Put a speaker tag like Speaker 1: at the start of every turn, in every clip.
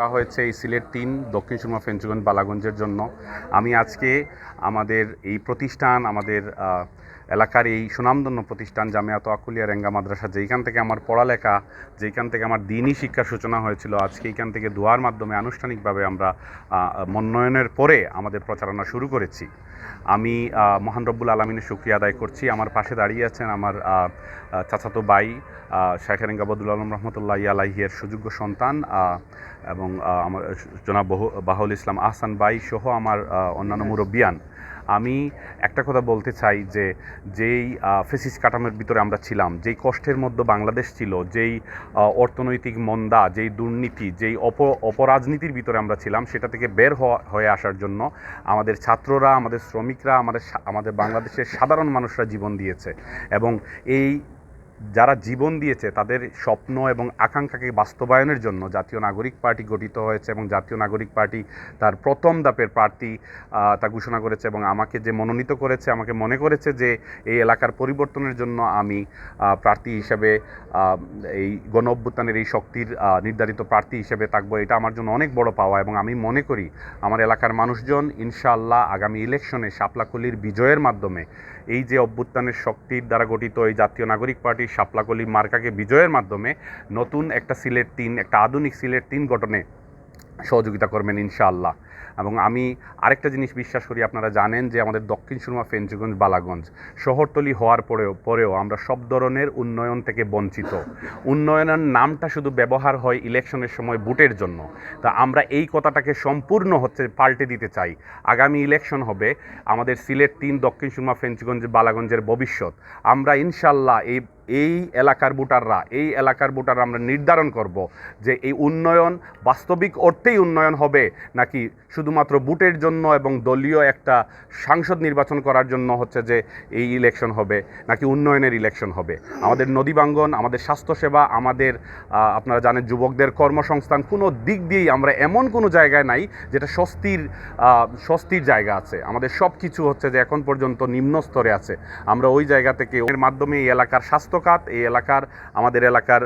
Speaker 1: করা হয়েছে এই সিলেট তিন, দক্ষিণ সুরমা, ফেঞ্চুগঞ্জ, বালাগঞ্জের জন্য। আমি আজকে আমাদের এই প্রতিষ্ঠান, আমাদের এলাকার এই সুনামধন্য প্রতিষ্ঠান জামিয়াত আকুলিয়া রেঙ্গা মাদ্রাসা, যেইখান থেকে আমার পড়ালেখা, যেইখান থেকে আমার দিনই শিক্ষার সূচনা হয়েছিল, আজকে এইখান থেকে দোয়ার মাধ্যমে আনুষ্ঠানিকভাবে আমরা মনোনয়নের পরে আমাদের প্রচারণা শুরু করেছি। আমি মহান রব্বুল আলমিনের শুক্রিয়া আদায় করছি। আমার পাশে দাঁড়িয়ে আছেন আমার চাচাতো বাই শাহেরেঙ্গা বদুল আলম রহমতুল্লাহ আলাহিয়ের সুযোগ্য সন্তান এবং আমার, জনাব বহু- বাহুল ইসলাম আহসান বাই সহ আমার অন্যান্য মুরব্বিয়ান। আমি একটা কথা বলতে চাই যে যেই ফেসিস কাঠামোর ভিতরে আমরা ছিলাম, যেই কষ্টের মধ্যে বাংলাদেশ ছিল, যেই অর্থনৈতিক মন্দা, যেই দুর্নীতি, যেই অপ, অপরাজনীতির ভিতরে আমরা ছিলাম, সেটা থেকে বের হয়ে আসার জন্য আমাদের ছাত্ররা, আমাদের শ্রমিকরা, আমাদের আমাদের বাংলাদেশের সাধারণ মানুষরা জীবন দিয়েছে। এবং এই যারা জীবন দিয়েছে, তাদের স্বপ্ন এবং আকাঙ্ক্ষাকে বাস্তবায়নের জন্য জাতীয় নাগরিক পার্টি গঠিত হয়েছে এবং জাতীয় নাগরিক পার্টি তার প্রথম দাপের প্রার্থী তা ঘোষণা করেছে এবং আমাকে যে মনোনীত করেছে, আমাকে মনে করেছে যে এই এলাকার পরিবর্তনের জন্য আমি প্রার্থী হিসেবে এই গণ অভ্যুত্থানের এই শক্তির নির্ধারিত প্রার্থী হিসেবে থাকব। এটা আমার জন্য অনেক বড় পাওয়া এবং আমি মনে করি আমার এলাকার মানুষজন ইনশাআল্লাহ আগামী ইলেকশনে শাপলাকলির বিজয়ের মাধ্যমে এই যে অভ্যুত্থানের শক্তির দ্বারা গঠিত এই জাতীয় নাগরিক পার্টির শাপলাকলি মার্কাকে বিজয়ের মাধ্যমে নতুন একটা সিলেট তিন, একটা আধুনিক সিলেট তিন গঠনে সহযোগিতা করবেন ইনশাআল্লাহ। এবং আমি আরেকটা জিনিস বিশ্বাস করি, আপনারা জানেন যে আমাদের দক্ষিণ সুরমা, ফেঞ্চুগঞ্জ, বালাগঞ্জ শহরতলি হওয়ার পরেও পরেও আমরা সব ধরনের উন্নয়ন থেকে বঞ্চিত। উন্নয়নের নামটা শুধু ব্যবহার হয় ইলেকশনের সময় বুটের জন্য। তা আমরা এই কথাটাকে সম্পূর্ণ হচ্ছে পাল্টে দিতে চাই। আগামী ইলেকশন হবে আমাদের সিলেট তিন, দক্ষিণ সুরমা, ফেঞ্চুগঞ্জ, বালাগঞ্জের ভবিষ্যৎ। আমরা ইনশাল্লাহ এই এই এলাকার ভোটাররা, এই এলাকার ভোটাররা আমরা নির্ধারণ করব যে এই উন্নয়ন বাস্তবিক অর্থেই উন্নয়ন হবে নাকি শুধুমাত্র বুটের জন্য এবং দলীয় একটা সাংসদ নির্বাচন করার জন্য হচ্ছে যে এই ইলেকশন হবে নাকি উন্নয়নের ইলেকশন হবে? আমাদের নদীবাঙ্গন আমাদের স্বাস্থ্যসেবা, আমাদের আপনারা জানেন যুবকদের কর্মসংস্থান, কোনো দিক দিয়েই আমরা এমন কোনো জায়গায় নাই যেটা স্বস্তির স্বস্তির জায়গা আছে। আমাদের সব কিছু হচ্ছে যে এখন পর্যন্ত নিম্ন স্তরে আছে। আমরা ওই জায়গা থেকে এর মাধ্যমে এই এলাকার স্বাস্থ্য খাত এই এলাকার আমাদের এলাকার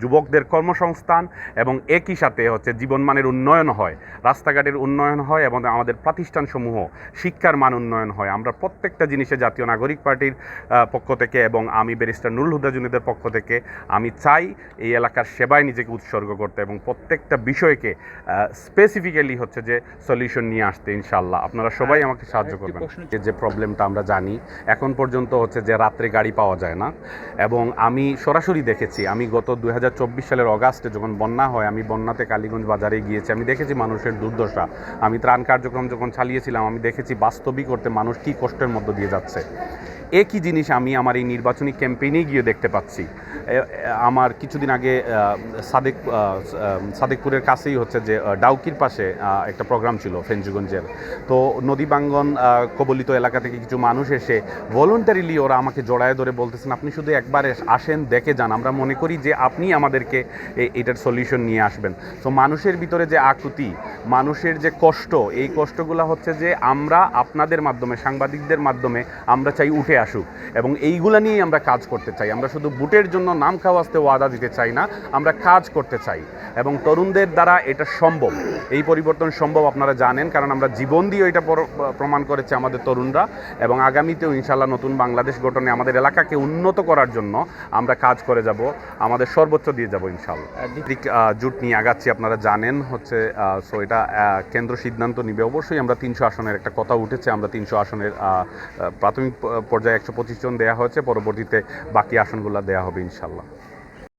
Speaker 1: যুবকদের কর্মসংস্থান এবং একই সাথে হচ্ছে জীবনমানের উন্নয়ন হয় রাস্তাঘাটের উন্নয়ন হয় এবং আমাদের প্রতিষ্ঠানসমূহ শিক্ষার মান উন্নয়ন হয়। আমরা প্রত্যেকটা জিনিসে জাতীয় নাগরিক পার্টির পক্ষ থেকে এবং আমি ব্যারিস্টার নুরুল হুদা জুনিদের পক্ষ থেকে আমি চাই এই এলাকার সেবায় নিজেকে উৎসর্গ করতে এবং প্রত্যেকটা বিষয়কে স্পেসিফিক্যালি হচ্ছে যে সলিউশন নিয়ে আসতে ইনশাল্লাহ আপনারা সবাই আমাকে সাহায্য করবেন। যে প্রবলেমটা আমরা জানি এখন পর্যন্ত হচ্ছে যে রাত্রে গাড়ি পাওয়া যায় না এবং আমি সরাসরি দেখেছি, আমি গত দু হাজার চব্বিশ সালের অগাস্টে যখন বন্যা হয়, আমি বন্যাতে কালীগঞ্জ বাজারে গিয়েছি, আমি দেখেছি মানুষের দুর্দশা। আমি ত্রাণ কার্যক্রম যখন চালিয়েছিলাম, আমি দেখেছি বাস্তবিক করতে মানুষ কী কষ্টের মধ্য দিয়ে যাচ্ছে। একই জিনিস আমি আমার এই নির্বাচনী ক্যাম্পেইনে গিয়ে দেখতে পাচ্ছি। আমার কিছুদিন আগে সাদেক সাদেকপুরের কাছেই হচ্ছে যে ডাউকির পাশে একটা প্রোগ্রাম ছিল ফেঞ্জুগঞ্জের। তো নদীবাঙ্গন কবলিত এলাকা থেকে কিছু মানুষ এসে ভলেন্টারিলি ওরা আমাকে জড়ায় ধরে বলতেছেন, আপনি শুধু একবার আসেন, দেখে যান। আমরা মনে করি যে, আপনি আমাদেরকে এটার সলিউশন নিয়ে আসবেন। তো মানুষের ভিতরে যে আকুতি, মানুষের যে কষ্ট, এই কষ্টগুলো হচ্ছে যে, আমরা আপনাদের মাধ্যমে, সাংবাদিকদের মাধ্যমে আমরা চাই উঠে আসুক। এবং এইগুলা নিয়েই আমরা কাজ করতে চাই। আমরা শুধু বুটের জন্য নাম খাওয়াতে ওয়াদা দিতে চাই না, আমরা কাজ করতে চাই। এবং তরুণদের দ্বারা এটা সম্ভব। এই পরিবর্তন সম্ভব আপনারা জানেন, কারণ আমরা জীবন দিয়ে এটা প্রমাণ করেছে আমাদের তরুণরা। এবং আগামীতেও ইনশাল্লাহ নতুন বাংলাদেশ গঠনে আমাদের এলাকাকে উন্নত করার জন্য আমরা কাজ করে যাব, আমাদের সর্বোচ্চ দিয়ে যাব ইনশাল্লাহ জুট নিয়ে আগাচ্ছি, আপনারা জানেন হচ্ছে সো এটা কেন্দ্র সিদ্ধান্ত নিবে। অবশ্যই আমরা তিনশো আসনের একটা কথা উঠেছে। আমরা তিনশো আসনের প্রাথমিক প- পর্যায়ে একশো পঁচিশ জন দেওয়া হয়েছে। পরবর্তীতে বাকি আসনগুলো দেওয়া হবে ইনশাল্লাহ।